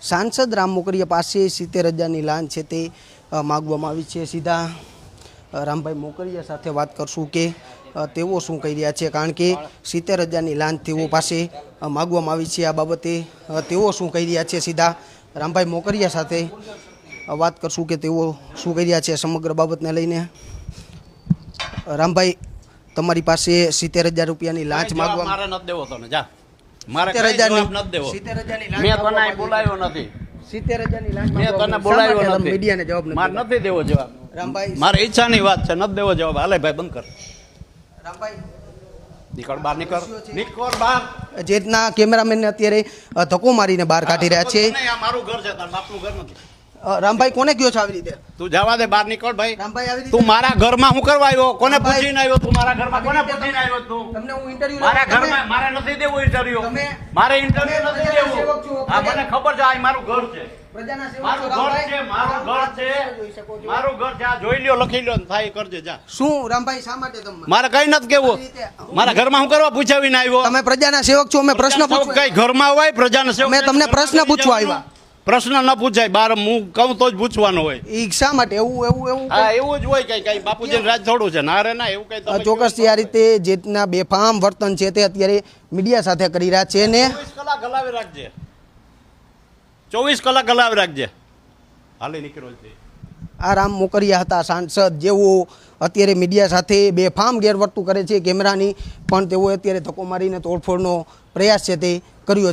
સાંસદ રામ મોકરિયા પાસે સિત્તેર હજારની લાન છે તે માગવામાં આવી છે. સીધા રામભાઈ મોકરિયા સાથે વાત કરશું કે તેઓ શું કહી રહ્યા છે? કારણ કે સિત્તેર હજારની લાન તેઓ પાસે માગવામાં આવી છે આ બાબતે. તેઓ શું કહી રહ્યા છે? સીધા રામભાઈ મોકરિયા સાથે વાત કરશું કે તેઓ શું કહી રહ્યા છે સમગ્ર બાબતને લઈને. રામભાઈ તમારી પાસે સિત્તેર હજાર રૂપિયાની લાંચ માગવા મારે નથી દેવો તને. જા. મારે કઈ જવાબ નથી દેવો. સિત્તેર હજારની લાંચ મેં તને બોલાવ્યો નથી. સિત્તેર હજારની લાંચ મેં તને બોલાવ્યો નથી. મીડિયાને જવાબ મારે નથી દેવો જવાબ. રામભાઈ. મારે ઈચ્છાની વાત છે નથી દેવો જવાબ. હાલે ભાઈ બંધ કર. રામભાઈ. નીકળ બહાર નીકળ. નીકળ બહાર. જે રીતના કેમેરામેનને અત્યારે ધક્કો મારીને બહાર કાઢી રહ્યા છે. મારું ઘર છે તારા બાપનું ઘર નથી. અ, રામભાઈ કોને કયો છે આવી રીતે? તું જવા દે બહાર નીકળ ભાઈ. રામભાઈ આવી તું મારા ઘરમાં હું કરવા આવ્યો? કોને પૂછીને આવ્યો તું? મારા ઘરમાં કોને પૂછીને આવ્યો તું? તમને હું ઇન્ટરવ્યુ મારા ઘરમાં મારે નથી દેવું ઇન્ટરવ્યુ તમે- મારે ઇન્ટરવ્યુ નથી દેવું. હા મને ખબર છે આ મારું ઘર છે. પ્રજાના સેવક છો, મારું ઘર છે મારું ઘર છે. જોઈ શકો મારું ઘર છે આ જોઈ લ્યો લખી લ્યો થાય કરજે જા. શું રામભાઈ શા માટે તમે મારે કઈ નથી કેવું. મારા ઘરમાં હું કરવા પૂછાવીને આવ્યો? તમે પ્રજાના સેવક છો અમે પ્રશ્ન પૂછવા કઈ ઘરમાં હોય પ્રજાના સેવક મેં તમને પ્રશ્ન પૂછવા આવ્યા. પ્રશ્ન ન પૂછાય બાર હું કહું તો જ પૂછવાનો હોય. ઈ શા માટે? એવું એવું એવું હા એવું જ હોય કઈ કઈ બાપુજી રાજ થોડું છે. ના રે ના એવું કઈ ચોક્કસ આ રીતે જેટના બેફામ વર્તન છે તે અત્યારે મીડિયા સાથે કરી રહ્યા છે ને ચોવીસ કલાક હલાવી રાખજે. ચોવીસ કલાક હલાવી રાખજે. હાલે નીકળો આ રામ મોકરિયા હતા સાંસદ જેઓ અત્યારે મીડિયા સાથે બેફામ ગેરવર્તું કરે છે કેમેરાની પણ તેઓ અત્યારે ધક્કો મારીને તોડફોડનો પ્રયાસ છે તે